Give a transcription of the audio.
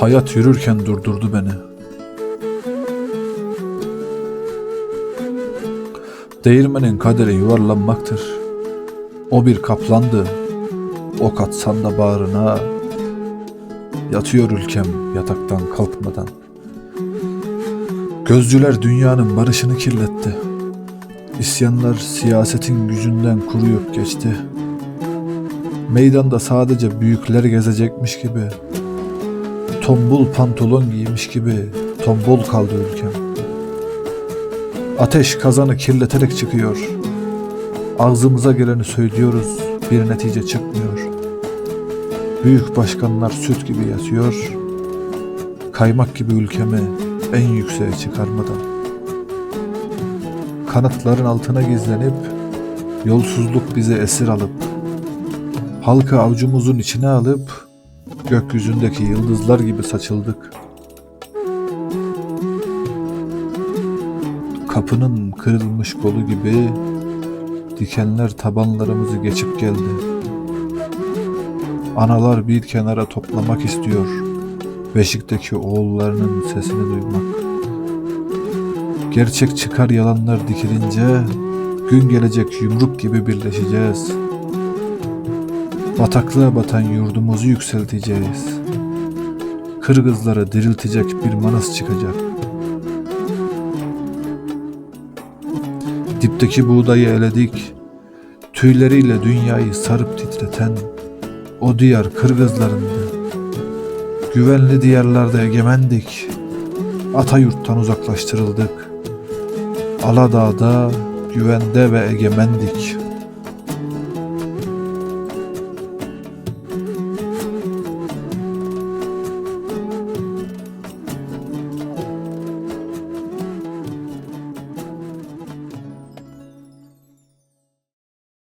Hayat yürürken durdurdu beni. Değirmenin kaderi yuvarlanmaktır. O bir kaplandı. Ok atsan da bağrına. Yatıyor ülkem yataktan kalkmadan. Gözcüler dünyanın barışını kirletti. İsyanlar siyasetin gücünden kuruyup geçti. Meydanda sadece büyükler gezecekmiş gibi. Tombul pantolon giymiş gibi tombul kaldı ülkem. Ateş kazanı kirleterek çıkıyor. Ağzımıza geleni söylüyoruz, bir netice çıkmıyor. Büyük başkanlar süt gibi yatıyor. Kaymak gibi ülkemi en yükseğe çıkarmadan. Kanatların altına gizlenip yolsuzluk bize esir alıp halkı avucumuzun içine alıp gökyüzündeki yıldızlar gibi saçıldık. Kapının kırılmış kolu gibi dikenler tabanlarımızı geçip geldi. Analar bir kenara toplamak istiyor beşikteki oğullarının sesini duymak. Gerçek çıkar yalanlar dikilince gün gelecek yumruk gibi birleşeceğiz. Bataklığa batan yurdumuzu yükselteceğiz. Kırgızları diriltecek bir manas çıkacak. Dipteki buğdayı eledik. Tüyleriyle dünyayı sarıp titreten o diyar Kırgızlarındı. Güvenli diyarlarda egemendik. Atayurttan uzaklaştırıldık. Aladağ'da güvende ve egemendik.